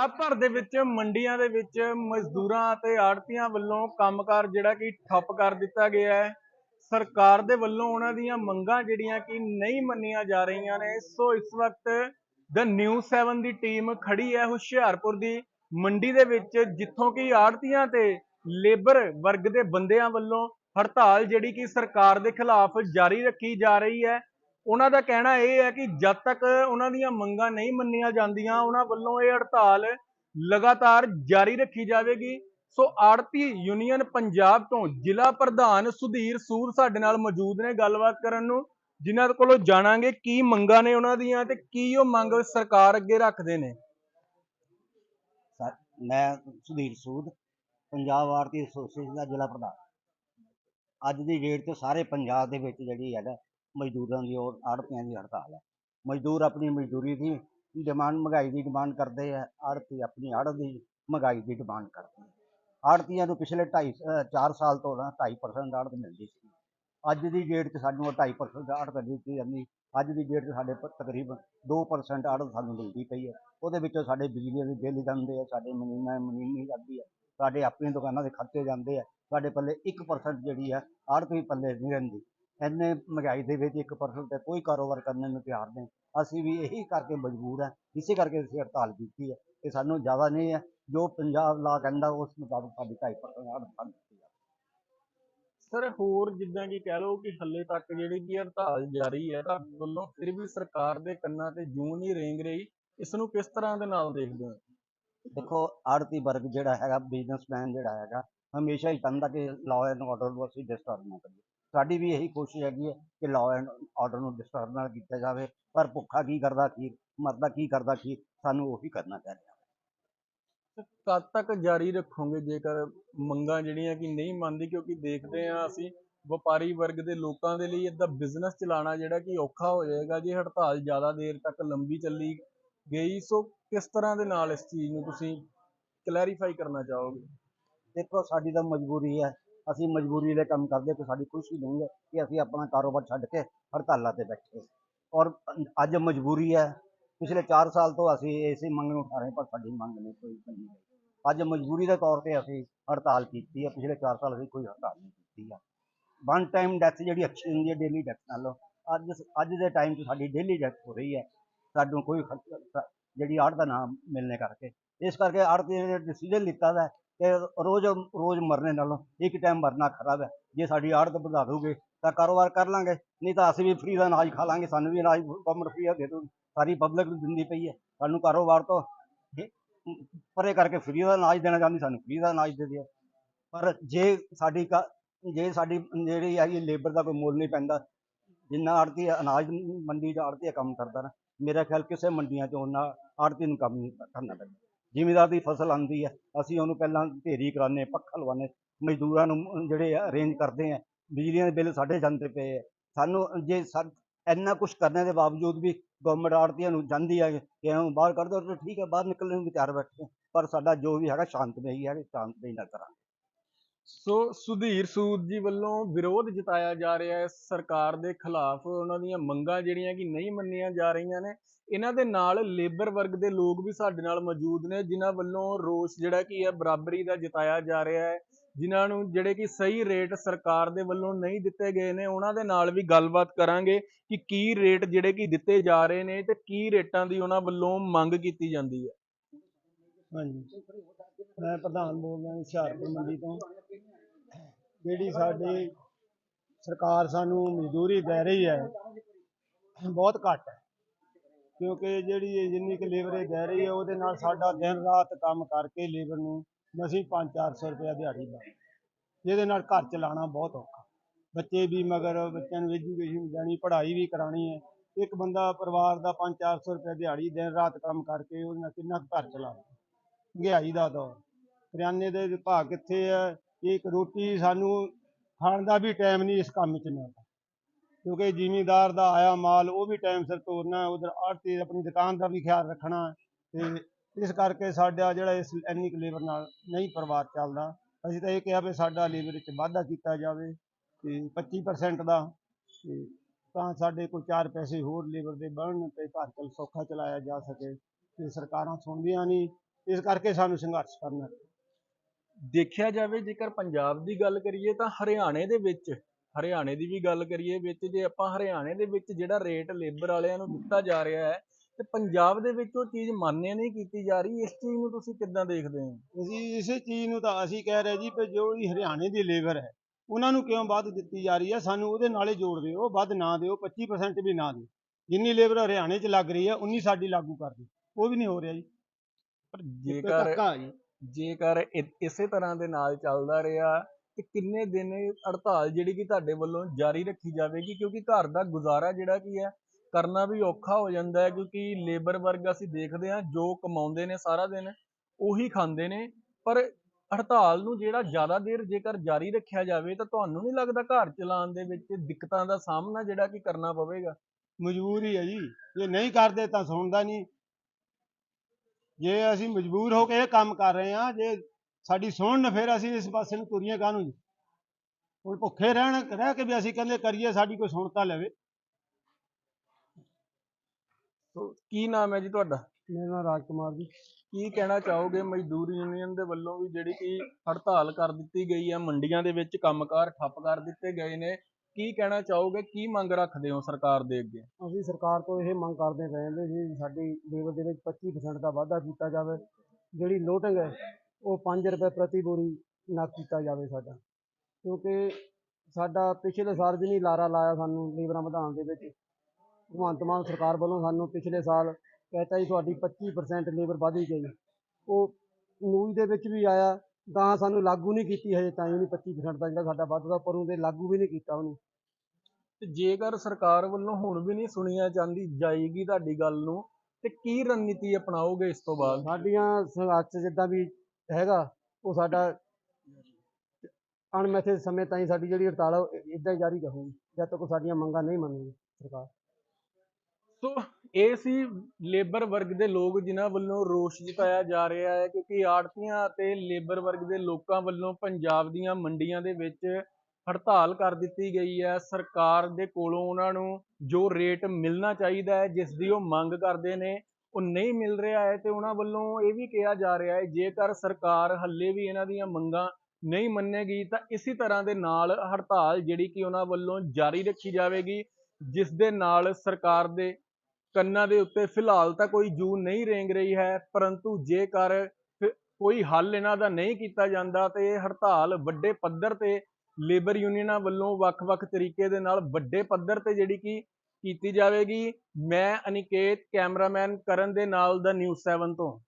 ਪੰਜਾਬ ਭਰ ਦੇ ਵਿੱਚ, ਮੰਡੀਆਂ ਦੇ ਵਿੱਚ ਮਜ਼ਦੂਰਾਂ ਅਤੇ ਆੜਤੀਆਂ ਵੱਲੋਂ ਕੰਮਕਾਰ ਜਿਹੜਾ ਕਿ ਠੱਪ ਕਰ ਦਿੱਤਾ ਗਿਆ ਹੈ। ਸਰਕਾਰ ਦੇ ਵੱਲੋਂ ਉਹਨਾਂ ਦੀਆਂ ਮੰਗਾਂ ਜਿਹੜੀਆਂ ਕਿ ਨਹੀਂ ਮੰਨੀਆਂ ਜਾ ਰਹੀਆਂ ਨੇ। ਸੋ ਇਸ ਵਕਤ ਦ ਨਿਊਜ਼ 7 ਦੀ ਟੀਮ ਖੜੀ ਹੈ ਹੁਸ਼ਿਆਰਪੁਰ ਦੀ। ਮੰਡੀ ਦੇ ਵਿੱਚ ਜਿੱਥੋਂ ਕਿ ਆੜਤੀਆਂ ਤੇ ਲੇਬਰ ਵਰਗ ਦੇ ਬੰਦਿਆਂ ਵੱਲੋਂ ਹੜਤਾਲ ਜਿਹੜੀ ਕਿ ਸਰਕਾਰ ਦੇ ਖਿਲਾਫ ਜਾਰੀ ਰੱਖੀ ਜਾ ਰਹੀ ਹੈ। ਉਹਨਾਂ ਦਾ ਕਹਿਣਾ ਇਹ ਹੈ ਕਿ ਜਦ ਤੱਕ ਉਹਨਾਂ ਦੀਆਂ ਮੰਗਾਂ ਨਹੀਂ ਮੰਨੀਆਂ ਜਾਂਦੀਆਂ, ਉਹਨਾਂ ਵੱਲੋਂ ਇਹ ਹੜਤਾਲ ਲਗਾਤਾਰ ਜਾਰੀ ਰੱਖੀ ਜਾਵੇਗੀ। ਸੋ ਆੜਤੀ ਯੂਨੀਅਨ ਪੰਜਾਬ ਤੋਂ ਜ਼ਿਲ੍ਹਾ ਪ੍ਰਧਾਨ ਸੁਧੀਰ ਸੂਰ ਸਾਡੇ ਨਾਲ ਮੌਜੂਦ ਨੇ ਗੱਲਬਾਤ ਕਰਨ ਨੂੰ, ਜਿਨ੍ਹਾਂ ਕੋਲੋਂ ਜਾਣਾਂਗੇ ਕੀ ਮੰਗਾਂ ਨੇ ਉਹਨਾਂ ਦੀਆਂ ਤੇ ਕੀ ਉਹ ਮੰਗ ਸਰਕਾਰ ਅੱਗੇ ਰੱਖਦੇ ਨੇ। ਮੈਂ ਸੁਧੀਰ ਸੂਦ, ਪੰਜਾਬ ਆੜਤੀ ਐਸੋਸੀਏਸ਼ਨ ਦਾ ਜ਼ਿਲ੍ਹਾ ਪ੍ਰਧਾਨ। ਅੱਜ ਦੀ ਡੇਟ 'ਚ ਸਾਰੇ ਪੰਜਾਬ ਦੇ ਵਿੱਚ ਜਿਹੜੀ ਹੈਗਾ ਮਜ਼ਦੂਰਾਂ ਦੀ ਔਰ ਆੜਤੀਆਂ ਦੀ ਹੜਤਾਲ ਹੈ। ਮਜ਼ਦੂਰ ਆਪਣੀ ਮਜ਼ਦੂਰੀ ਦੀ ਡਿਮਾਂਡ ਮਹਿੰਗਾਈ ਦੀ ਡਿਮਾਂਡ ਕਰਦੇ ਆ ਆੜਤੀ ਆਪਣੀ ਆੜਤ ਦੀ ਮਹਿੰਗਾਈ ਦੀ ਡਿਮਾਂਡ ਕਰਦੇ ਆੜਤੀਆਂ ਨੂੰ ਪਿਛਲੇ 2.5 4 ਸਾਲ ਤੋਂ ਨਾ 2.5% ਆੜਤ ਮਿਲਦੀ ਸੀ। ਅੱਜ ਦੀ ਡੇਟ 'ਚ ਸਾਨੂੰ ਉਹ 2.5% ਆੜਤ ਦਿੱਤੀ ਜਾਂਦੀ ਅੱਜ ਦੀ ਡੇਟ 'ਚ ਸਾਡੇ ਤਕਰੀਬਨ 2% ਆੜਤ ਸਾਨੂੰ ਮਿਲਦੀ ਪਈ ਹੈ ਉਹਦੇ ਵਿੱਚੋਂ ਸਾਡੇ ਬਿਜਲੀ ਦੇ ਬਿੱਲ ਜਾਂਦੇ ਆ, ਸਾਡੇ ਮਨੀਨਾ ਮਨੀਨੀ ਜਾਂਦੀ ਹੈ ਸਾਡੇ ਆਪਣੀਆਂ ਦੁਕਾਨਾਂ ਦੇ ਖਰਚੇ ਜਾਂਦੇ ਆ। ਸਾਡੇ ਪੱਲੇ 1% ਜਿਹੜੀ ਆ ਆੜਤ ਵੀ ਪੱਲੇ ਨਹੀਂ ਰਹਿੰਦੀ। ਇੰਨੇ ਮਹਿੰਗਾਈ ਦੇ ਵਿੱਚ 1% ਤੇ ਕੋਈ ਕਾਰੋਬਾਰ ਕਰਨ ਨੂੰ ਤਿਆਰ ਨਹੀਂ। ਅਸੀਂ ਵੀ ਇਹੀ ਕਰਕੇ ਮਜਬੂਰ ਹਾਂ। ਇਸੇ ਕਰਕੇ ਅਸੀਂ ਹੜਤਾਲ ਕੀਤੀ ਹੈ ਕਿ ਸਾਨੂੰ ਜ਼ਿਆਦਾ ਨਹੀਂ ਹੈ। ਜੋ ਪੰਜਾਬ ਲਾ ਕਹਿੰਦਾ ਉਸ ਮੁਤਾਬਕ ਸਾਡੀ 2.5% ਆੜਤ ਸਾਨੂੰ ਦਿੱਤੀ ਜਾਵੇ ਸਰ ਹੋਰ ਜਿੱਦਾਂ ਕਿ ਕਹਿ ਲਓ ਕਿ ਹੱਲੇ ਤੱਕ ਜਿਹੜੀ ਕਿ ਹੜਤਾਲ ਜਾਰੀ ਹੈ ਤਾਂ ਵੱਲੋਂ ਫਿਰ ਵੀ ਸਰਕਾਰ ਦੇ ਕੰਨਾਂ ਤੇ ਜੂੰ ਨਹੀਂ ਰੇਂਗ ਰਹੀ। ਇਸ ਨੂੰ ਕਿਸ ਤਰ੍ਹਾਂ ਦੇ ਨਾਲ ਦੇਖਦੇ ਹੋ? ਦੇਖੋ ਆੜਤੀ ਵਰਗ ਜਿਹੜਾ ਹੈਗਾ ਬਿਜ਼ਨਸਮੈਨ ਜਿਹੜਾ ਹੈਗਾ ਹਮੇਸ਼ਾ ਹੀ ਚਾਹੁੰਦਾ ਕਿ ਲਾਅ ਐਂਡ ਆਰਡਰ ਨੂੰ ਅਸੀਂ ਡਿਸਟਰਬ ਨਾ ਕਰੀਏ। ਸਾਡੀ ਵੀ ਇਹੀ ਕੋਸ਼ਿਸ਼ ਹੈਗੀ ਹੈ ਕਿ ਲਾਅ ਐਂਡ ਆਰਡਰ ਨੂੰ ਡਿਸਟਰਬ ਨਾ ਕੀਤਾ ਜਾਵੇ ਪਰ ਭੁੱਖਾ ਕੀ ਕਰਦਾ ਕੀ ਮਰਦਾ ਕੀ ਕਰਦਾ ਕੀ ਸਾਨੂੰ ਉਹੀ ਕਰਨਾ ਚਾਹੀਦਾ ਕਦ ਤੱਕ ਜਾਰੀ ਰੱਖੋਗੇ ਜੇਕਰ ਮੰਗਾਂ ਜਿਹੜੀਆਂ ਕਿ ਨਹੀਂ ਮੰਨਦੀ ਕਿਉਂਕਿ ਦੇਖਦੇ ਆ ਅਸੀਂ ਵਪਾਰੀ ਵਰਗ ਦੇ ਲੋਕਾਂ ਦੇ ਲਈ ਇਦਾਂ ਬਿਜ਼ਨਸ ਚਲਾਉਣਾ ਜਿਹੜਾ ਕਿ ਔਖਾ ਹੋ ਜਾਏਗਾ ਜੇ ਹੜਤਾਲ ਜ਼ਿਆਦਾ ਦੇਰ ਤੱਕ ਲੰਬੀ ਚੱਲੀ ਗਈ ਸੋ ਕਿਸ ਤਰ੍ਹਾਂ ਦੇ ਨਾਲ ਇਸ ਚੀਜ਼ ਨੂੰ ਤੁਸੀਂ ਕਲੈਰੀਫਾਈ ਕਰਨਾ ਚਾਹੋਗੇ? ਦੇਖੋ ਸਾਡੀ ਤਾਂ ਮਜਬੂਰੀ ਹੈ ਅਸੀਂ ਮਜਬੂਰੀ ਦੇ ਕੰਮ ਕਰਦੇ ਕਿ ਸਾਡੀ ਖੁਸ਼ੀ ਨਹੀਂ ਹੈ ਕਿ ਅਸੀਂ ਆਪਣਾ ਕਾਰੋਬਾਰ ਛੱਡ ਕੇ ਹੜਤਾਲਾਂ ਤੇ ਬੈਠੇ ਔਰ ਅੱਜ ਮਜਬੂਰੀ ਹੈ, ਪਿਛਲੇ 4 ਸਾਲ ਤੋਂ ਅਸੀਂ ਇਸੇ ਮੰਗ ਨੂੰ ਉਠਾ ਰਹੇ ਪਰ ਸਾਡੀ ਮੰਗ ਨਹੀਂ, ਕੋਈ ਸੁਣੀ ਅੱਜ ਮਜਬੂਰੀ ਦੇ ਤੌਰ ਤੇ ਅਸੀਂ ਹੜਤਾਲ ਕੀਤੀ ਹੈ, ਪਿਛਲੇ 4 ਸਾਲ ਅਸੀਂ ਕੋਈ ਹੜਤਾਲ ਨਹੀਂ ਕੀਤੀ ਹੈ। ਵਨ ਟਾਈਮ ਡੈਥ ਜਿਹੜੀ ਅੱਛੀ ਹੁੰਦੀ ਹੈ ਡੇਲੀ ਡੈਥ ਨਾਲੋਂ। ਅੱਜ ਅੱਜ ਦੇ ਟਾਈਮ 'ਚ ਸਾਡੀ ਡੇਲੀ ਡੈਥ ਹੋ ਰਹੀ ਹੈ। ਸਾਨੂੰ ਕੋਈ ਜਿਹੜੀ ਆੜ ਦਾ ਨਾਮ ਮਿਲਣੇ ਕਰਕੇ। ਇਸ ਕਰਕੇ ਆੜਤੀ ਨੇ ਡਿਸੀਜਨ ਲਿੱਤਾ ਦਾ ਹੈ ਕਿ ਰੋਜ਼ ਰੋਜ਼ ਮਰਨੇ ਨਾਲੋਂ ਇੱਕ ਟਾਈਮ ਮਰਨਾ ਖਰਾਬ ਹੈ। ਜੇ ਸਾਡੀ ਆੜਤ ਵਧਾ ਦੋਗੇ ਤਾਂ ਕਾਰੋਬਾਰ ਕਰ ਲਾਂਗੇ, ਨਹੀਂ ਤਾਂ ਅਸੀਂ ਵੀ ਫ੍ਰੀ ਦਾ ਅਨਾਜ ਖਾ ਲਾਂਗੇ, ਸਾਨੂੰ ਵੀ ਅਨਾਜ ਗਵਰਨਮੈਂਟ ਫ੍ਰੀ ਦੇ ਦੋ ਸਾਰੀ ਪਬਲਿਕ ਨੂੰ ਦਿੰਦੀ ਪਈ ਹੈ। ਸਾਨੂੰ ਕਾਰੋਬਾਰ ਤੋਂ ਇਹ ਪਰੇ ਕਰਕੇ ਫ੍ਰੀ ਦਾ ਅਨਾਜ ਦੇਣਾ ਚਾਹੁੰਦੀ, ਸਾਨੂੰ ਫ੍ਰੀ ਦਾ ਅਨਾਜ ਦੇ ਦਿਓ। ਪਰ ਜੇ ਸਾਡੀ ਕਾ- ਜੇ ਸਾਡੀ ਜਿਹੜੀ ਹੈਗੀ ਲੇਬਰ ਦਾ ਕੋਈ ਮੁੱਲ ਨਹੀਂ ਪੈਂਦਾ, ਜਿੰਨਾ ਆੜਤੀ ਅਨਾਜ ਮੰਡੀ 'ਚ ਆੜਤੀ ਕੰਮ ਕਰਦਾ ਨਾ, ਮੇਰਾ ਖਿਆਲ ਕਿਸੇ ਮੰਡੀਆਂ 'ਚ ਉਹਨਾਂ ਆੜਤੀ ਨੂੰ ਕੰਮ ਨਹੀਂ ਕਰਨਾ ਪੈਂਦਾ। ਜ਼ਿਮੀਦਾਰ ਦੀ ਫਸਲ ਆਉਂਦੀ ਹੈ ਅਸੀਂ ਉਹਨੂੰ ਪਹਿਲਾਂ ਢੇਰੀ ਕਰਾਉਂਦੇ ਪੱਖਾ ਲਵਾਉਂਦੇ ਮਜ਼ਦੂਰਾਂ ਨੂੰ ਜਿਹੜੇ ਅਰੇਂਜ ਕਰਦੇ ਆ ਬਿਜਲੀ ਦੇ ਬਿੱਲ ਸਾਡੇ ਜਾਂਦੇ ਪਏ ਆ। ਸਾਨੂੰ ਜੇ ਸਾ, ਇੰਨਾ ਕੁਝ ਕਰਨ ਦੇ ਬਾਵਜੂਦ ਵੀ ਗਵਰਨਮੈਂਟ ਆੜਤੀਆਂ ਨੂੰ ਜਾਂਦੀ ਹੈ ਕਿ ਇਹਨਾਂ ਨੂੰ ਬਾਹਰ ਕੱਢ ਦਿਓ, ਤਾਂ ਠੀਕ ਹੈ ਬਾਹਰ ਨਿਕਲਣ ਨੂੰ ਵਿਚਾਰ ਬੈਠੇ ਪਰ ਸਾਡਾ ਜੋ ਵੀ ਹੈਗਾ ਸ਼ਾਂਤਮਈ ਹੈ ਸ਼ਾਂਤਮਈ ਨਾ ਕਰਾਂ ਸੋ ਸੁਧੀਰ, ਸੂਦ ਜੀ ਵੱਲੋਂ ਵਿਰੋਧ ਜਤਾਇਆ ਜਾ ਰਿਹਾ ਹੈ, ਸਰਕਾਰ ਦੇ ਖਿਲਾਫ ਉਹਨਾਂ ਦੀਆਂ ਮੰਗਾਂ ਜਿਹੜੀਆਂ ਕਿ ਨਹੀਂ ਮੰਨੀਆਂ ਜਾ ਰਹੀਆਂ ਨੇ ਇਹਨਾਂ ਦੇ ਨਾਲ ਲੇਬਰ ਵਰਗ ਦੇ ਲੋਕ ਵੀ ਸਾਡੇ ਨਾਲ ਮੌਜੂਦ ਨੇ, ਜਿਨ੍ਹਾਂ ਵੱਲੋਂ ਰੋਸ ਜਿਹੜਾ ਕੀ ਹੈ, ਬਰਾਬਰੀ ਦਾ ਜਤਾਇਆ ਜਾ ਰਿਹਾ ਹੈ, ਜਿਨ੍ਹਾਂ ਨੂੰ ਜਿਹੜੇ ਕਿ ਸਹੀ ਰੇਟ ਸਰਕਾਰ ਦੇ ਵੱਲੋਂ ਨਹੀਂ ਦਿੱਤੇ ਗਏ ਨੇ, ਉਹਨਾਂ ਦੇ ਨਾਲ ਵੀ ਗੱਲਬਾਤ ਕਰਾਂਗੇ ਕਿ ਕੀ ਰੇਟ ਜਿਹੜੇ ਕਿ ਦਿੱਤੇ ਜਾ ਰਹੇ ਨੇ ਤੇ ਕੀ ਰੇਟਾਂ ਦੀ ਉਹਨਾਂ ਵੱਲੋਂ ਮੰਗ ਕੀਤੀ ਜਾਂਦੀ ਹੈ। ਹਾਂਜੀ। ਮੈਂ ਪ੍ਰਧਾਨ ਬੋਲਦਾ ਹੁਸ਼ਿਆਰਪੁਰ ਮੰਡੀ ਤੋਂ। ਜਿਹੜੀ ਸਾਡੀ ਸਰਕਾਰ ਸਾਨੂੰ ਮਜ਼ਦੂਰੀ ਦੇ ਰਹੀ ਹੈ, ਬਹੁਤ ਘੱਟ ਹੈ। ਕਿਉਂਕਿ ਜਿਹੜੀ ਇਹ ਜਿੰਨੀ ਕੁ ਲੇਬਰ ਇਹ ਗਹਿ ਰਹੀ ਹੈ ਉਹਦੇ ਨਾਲ ਸਾਡਾ ਦਿਨ ਰਾਤ ਕੰਮ ਕਰਕੇ ਲੇਬਰ ਨੂੰ ਅਸੀਂ 5-400 ਰੁਪਇਆ ਦਿਹਾੜੀ ਲਾ ਜਿਹਦੇ ਨਾਲ ਘਰ ਚਲਾਉਣਾ ਬਹੁਤ ਔਖਾ। ਬੱਚੇ ਵੀ ਮਗਰ, ਬੱਚਿਆਂ ਨੂੰ ਐਜੂਕੇਸ਼ਨ ਦੇਣੀ ਪੜ੍ਹਾਈ ਵੀ ਕਰਾਉਣੀ ਹੈ। ਇੱਕ ਬੰਦਾ ਪਰਿਵਾਰ ਦਾ 5-400 ਰੁਪਇਆ ਦਿਹਾੜੀ ਦਿਨ ਰਾਤ ਕੰਮ ਕਰਕੇ ਉਹਦੇ ਨਾਲ ਕਿੰਨਾ ਕੁ ਘਰ ਚਲਾਉਣਾ ਮਹਿੰਗਾਈ ਦਾ ਦੌਰ। ਕਰਿਆਨੇ ਦੇ ਭਾਅ ਕਿੱਥੇ ਹੈ ਇੱਕ ਰੋਟੀ ਸਾਨੂੰ ਖਾਣ ਦਾ ਵੀ ਟਾਈਮ ਨਹੀਂ ਇਸ ਕੰਮ 'ਚ ਮਿਲਦਾ। ਕਿਉਂਕਿ ਜ਼ਿਮੀਂਦਾਰ ਦਾ ਆਇਆ ਮਾਲ, ਉਹ ਵੀ ਟਾਈਮ ਸਿਰ ਤੋਰਨਾ ਉਧਰ ਆੜਤੀ ਆਪਣੀ ਦੁਕਾਨ ਦਾ ਵੀ ਖਿਆਲ ਰੱਖਣਾ ਤੇ ਇਸ ਕਰਕੇ ਸਾਡਾ ਜਿਹੜਾ ਇਸ ਇੰਨੀ ਲੇਬਰ ਨਾਲ ਨਹੀਂ ਪਰਿਵਾਰ ਚੱਲਦਾ। ਅਸੀਂ ਤਾਂ ਇਹ ਕਿਹਾ ਵੀ ਸਾਡਾ ਲੇਬਰ ਵਿੱਚ ਵਾਧਾ ਕੀਤਾ ਜਾਵੇ ਤੇ 25% ਦਾ ਤੇ ਤਾਂ ਸਾਡੇ ਕੋਲ ਚਾਰ ਪੈਸੇ ਹੋਰ ਲੇਬਰ ਦੇ ਬਣਨ ਤੇ ਘਰ ਚਲ ਸੌਖਾ ਚਲਾਇਆ ਜਾ ਸਕੇ ਤੇ ਸਰਕਾਰਾਂ ਸੁਣਦੀਆਂ ਨਹੀਂ, ਇਸ ਕਰਕੇ ਸਾਨੂੰ ਸੰਘਰਸ਼ ਕਰਨਾ ਦੇਖਿਆ ਜਾਵੇ ਜੇਕਰ ਪੰਜਾਬ ਦੀ ਗੱਲ ਕਰੀਏ ਤਾਂ ਹਰਿਆਣੇ ਦੇ ਵਿੱਚ ਹਰਿਆਣੇ ਦੀ ਵੀ ਗੱਲ ਕਰੀਏ ਵਿੱਚ ਜੇ ਆਪਾਂ ਹਰਿਆਣੇ ਦੇ ਵਿੱਚ ਜਿਹੜਾ ਰੇਟ ਲੇਬਰ ਵਾਲਿਆਂ ਨੂੰ ਦਿੱਤਾ ਜਾ ਰਿਹਾ ਹੈ ਤੇ ਪੰਜਾਬ ਦੇ ਵਿੱਚ ਉਹ ਚੀਜ਼ ਮਾਨਿਆ ਨਹੀਂ ਕੀਤੀ ਜਾ ਰਹੀ ਇਸ ਚੀਜ਼ ਨੂੰ ਤੁਸੀਂ ਕਿੱਦਾਂ ਦੇਖਦੇ ਹੋ? ਅਸੀਂ ਇਸੇ ਚੀਜ਼ ਨੂੰ ਤਾਂ ਅਸੀਂ ਕਹਿ ਰਹੇ ਜੀ ਕਿ ਜੋ ਹਰਿਆਣੇ ਦੀ ਲੇਬਰ ਹੈ ਉਹਨਾਂ ਨੂੰ ਕਿਉਂ ਵੱਧ ਦਿੱਤੀ ਜਾ ਰਹੀ ਹੈ? ਸਾਨੂੰ ਉਹਦੇ ਨਾਲੇ ਜੋੜ ਦਿਓ ਵੱਧ ਨਾ ਦਿਓ 25% ਵੀ ਨਾ ਦਿਓ। ਜਿੰਨੀ ਲੇਬਰ ਹਰਿਆਣੇ 'ਚ ਲੱਗ ਰਹੀ ਹੈ ਉਨੀ ਸਾਡੀ ਲਾਗੂ ਕਰ ਦਿਓ। ਉਹ ਵੀ ਨਹੀਂ ਹੋ ਰਿਹਾ ਜੀ। ਪਰ ਜੇਕਰ ਜੇਕਰ ਇਸੇ ਤਰ੍ਹਾਂ ਦੇ ਨਾਲ ਚੱਲਦਾ ਰਿਹਾ ਤੇ ਕਿੰਨੇ ਦਿਨ ਇਹ ਹੜਤਾਲ ਜਿਹੜੀ ਕਿ ਤੁਹਾਡੇ ਵੱਲੋਂ ਜਾਰੀ ਰੱਖੀ ਜਾਵੇਗੀ? ਕਿਉਂਕਿ ਘਰ ਦਾ ਗੁਜ਼ਾਰਾ ਜਿਹੜਾ ਕੀ ਹੈ, ਕਰਨਾ ਵੀ ਔਖਾ ਹੋ ਜਾਂਦਾ ਹੈ ਕਿਉਂਕਿ ਲੇਬਰ ਵਰਗ ਅਸੀਂ ਦੇਖਦੇ ਹਾਂ, ਜੋ ਕਮਾਉਂਦੇ ਨੇ ਸਾਰਾ ਦਿਨ, ਉਹੀ ਖਾਂਦੇ ਨੇ। ਪਰ ਹੜਤਾਲ ਨੂੰ ਜਿਹੜਾ ਜ਼ਿਆਦਾ ਦੇਰ ਜੇਕਰ ਜਾਰੀ ਰੱਖਿਆ ਜਾਵੇ, ਤਾਂ ਤੁਹਾਨੂੰ ਨਹੀਂ ਲੱਗਦਾ ਘਰ ਚਲਾਉਣ ਦੇ ਵਿੱਚ ਦਿੱਕਤਾਂ ਦਾ ਸਾਹਮਣਾ ਜਿਹੜਾ ਕਿ ਕਰਨਾ ਪਵੇਗਾ? ਮਜਬੂਰੀ ਹੈ ਜੀ। ਜੇ ਨਹੀਂ ਕਰਦੇ ਤਾਂ ਸੁਣਦਾ ਨਹੀਂ। ਜੇ ਅਸੀਂ ਮਜਬੂਰ ਹੋ ਕੇ ਇਹ ਕੰਮ ਕਰ ਰਹੇ ਹਾਂ, ਜੇ ਸਾਡੀ ਸੁਣਨ ਫਿਰ ਅਸੀਂ ਇਸ ਪਾਸੇ ਨੂੰ ਤੁਰੀਏ ਕਾਹਨੂੰ ਜੀ? ਹੁਣ ਭੁੱਖੇ ਰਹਿਣ ਰਹਿ ਕੇ ਵੀ ਅਸੀਂ ਕਹਿੰਦੇ ਕਰੀਏ ਸਾਡੀ ਕੋਈ ਸੁਣਤਾ ਲਵੇ। ਸੋ ਕੀ ਨਾਮ ਹੈ ਜੀ ਤੁਹਾਡਾ? ਮੇਰਾ ਨਾਮ ਰਾਜ ਕੁਮਾਰ ਜੀ। ਕੀ ਕਹਿਣਾ ਚਾਹੋਗੇ ਮਜ਼ਦੂਰ ਯੂਨੀਅਨ ਦੇ ਵੱਲੋਂ ਵੀ ਜਿਹੜੀ ਕਿ ਹੜਤਾਲ ਕਰ ਦਿੱਤੀ ਗਈ ਹੈ ਮੰਡੀਆਂ ਦੇ ਵਿੱਚ ਕੰਮਕਾਰ ਠੱਪ ਕਰ ਦਿੱਤੇ ਗਏ ਨੇ? ਕੀ ਕਹਿਣਾ ਚਾਹੋਗੇ ਕੀ ਮੰਗ ਰੱਖਦੇ ਹੋ ਸਰਕਾਰ ਦੇ ਅੱਗੇ? ਅਸੀਂ ਸਰਕਾਰ ਤੋਂ ਇਹ ਮੰਗ ਕਰਦੇ ਪਏ ਹਾਂ ਜੀ ਸਾਡੀ ਲੇਬਰ ਦੇ ਵਿੱਚ 25% ਦਾ ਵਾਧਾ ਕੀਤਾ ਜਾਵੇ। ਜਿਹੜੀ ਲੋਟਿੰਗ ਹੈ ਉਹ 5 ਰੁਪਏ ਪ੍ਰਤੀ ਬੋਰੀ ਨਾ ਕੀਤਾ ਜਾਵੇ ਸਾਡਾ। ਕਿਉਂਕਿ ਸਾਡਾ ਪਿਛਲੇ ਸਾਲ ਵੀ ਨਹੀਂ ਲਾਰਾ ਲਾਇਆ ਸਾਨੂੰ ਲੇਬਰਾਂ ਵਧਾਉਣ ਦੇ ਵਿੱਚ। ਭਗਵੰਤ ਮਾਨ ਸਰਕਾਰ ਵੱਲੋਂ ਸਾਨੂੰ ਪਿਛਲੇ ਸਾਲ ਕਹਿਤਾ ਜੀ ਤੁਹਾਡੀ 25% ਲੇਬਰ ਵਧੀ ਗਈ। ਉਹ ਨਿਊਜ਼ ਦੇ ਵਿੱਚ ਵੀ ਆਇਆ ਤਾਂ ਸਾਨੂੰ ਲਾਗੂ ਨਹੀਂ ਕੀਤੀ ਹਜੇ ਤਾਈਂ ਵੀ 25% ਦਾ ਜਿਹੜਾ ਸਾਡਾ ਵਾਧਾ ਪਰ ਉਹਦੇ ਲਾਗੂ ਵੀ ਨਹੀਂ ਕੀਤਾ ਉਹਨੂੰ। ਤੇ ਜੇਕਰ ਸਰਕਾਰ ਵੱਲੋਂ ਹੁਣ ਵੀ ਨਹੀਂ ਸੁਣੀਆਂ ਜਾਂਦੀ ਜਾਏਗੀ ਤੁਹਾਡੀ ਗੱਲ ਨੂੰ ਤੇ ਕੀ ਰਣਨੀਤੀ ਅਪਣਾਓਗੇ ਇਸ ਤੋਂ ਬਾਅਦ? ਸਾਡੀਆਂ ਸੰਘਰਸ਼ ਜਿੱਦਾਂ ਵੀ ਹੈਗਾ, ਉਹ ਸਾਡਾ ਅਣਮਿੱਥੇ ਸਮੇਂ ਤਾਈਂ ਸਾਡੀ ਜਿਹੜੀ ਹੜਤਾਲ ਆ, ਉਹ ਇਦਾਂ ਹੀ ਜਾਰੀ ਰਹੂਗੀ, ਜਦ ਤੱਕ ਸਾਡੀਆਂ ਮੰਗਾਂ ਨਹੀਂ ਮੰਨੇਗੀ ਸਰਕਾਰ। ਸੋ, ਇਹ ਸੀ ਲੇਬਰ ਵਰਗ ਦੇ ਲੋਕ ਜਿਨ੍ਹਾਂ ਵੱਲੋਂ ਰੋਸ਼ ਜਤਾਇਆ ਜਾ ਰਿਹਾ ਹੈ, ਕਿਉਂਕਿ ਆੜਤੀਆਂ ਅਤੇ ਲੇਬਰ ਵਰਗ ਦੇ ਲੋਕਾਂ ਵੱਲੋਂ ਪੰਜਾਬ ਦੀਆਂ ਮੰਡੀਆਂ ਦੇ ਵਿੱਚ ਹੜਤਾਲ ਕਰ ਦਿੱਤੀ ਗਈ ਹੈ। ਸਰਕਾਰ ਦੇ ਕੋਲੋਂ ਉਹਨਾਂ ਨੂੰ ਜੋ ਰੇਟ ਮਿਲਣਾ ਚਾਹੀਦਾ ਹੈ, ਜਿਸ ਦੀ ਉਹ ਮੰਗ ਕਰਦੇ ਨੇ ਉਹ ਨਹੀਂ ਮਿਲ ਰਿਹਾ ਹੈ ਤੇ ਉਹਨਾਂ ਵੱਲੋਂ ਇਹ ਵੀ ਕਿਹਾ ਜਾ ਰਿਹਾ ਹੈ, ਜੇਕਰ ਸਰਕਾਰ ਹੱਲੇ ਵੀ ਇਹਨਾਂ ਦੀਆਂ ਮੰਗਾਂ ਨਹੀਂ ਮੰਨੇਗੀ ਤਾਂ ਇਸੇ ਤਰ੍ਹਾਂ ਦੇ ਨਾਲ ਹੜਤਾਲ ਜਿਹੜੀ ਕਿ ਉਹਨਾਂ ਵੱਲੋਂ ਜਾਰੀ ਰੱਖੀ ਜਾਵੇਗੀ, ਜਿਸ ਦੇ ਨਾਲ ਸਰਕਾਰ ਦੇ ਕੰਨਾਂ ਦੇ ਉੱਤੇ ਫਿਲਹਾਲ ਤਾਂ ਕੋਈ ਜੂ ਨਹੀਂ ਰੇਂਗ ਰਹੀ ਹੈ, ਪਰੰਤੂ ਜੇਕਰ ਕੋਈ ਹੱਲ ਇਹਨਾਂ ਦਾ ਨਹੀਂ ਕੀਤਾ ਜਾਂਦਾ ਤੇ ਇਹ ਹੜਤਾਲ ਵੱਡੇ ਪੱਧਰ ਤੇ ਲੇਬਰ ਯੂਨੀਅਨਾਂ ਵੱਲੋਂ ਵੱਖ-ਵੱਖ ਤਰੀਕੇ ਦੇ ਨਾਲ ਵੱਡੇ ਪੱਧਰ ਤੇ ਜਿਹੜੀ ਕਿ ਕੀਤੀ ਜਾਵੇਗੀ। ਮੈਂ ਅਨਿਕੇਤ ਕੈਮਰਾਮੈਨ ਕਰਨ ਦੇ ਨਾਲ ਦਾ ਨਿਊਜ਼ 7 ਤੋਂ।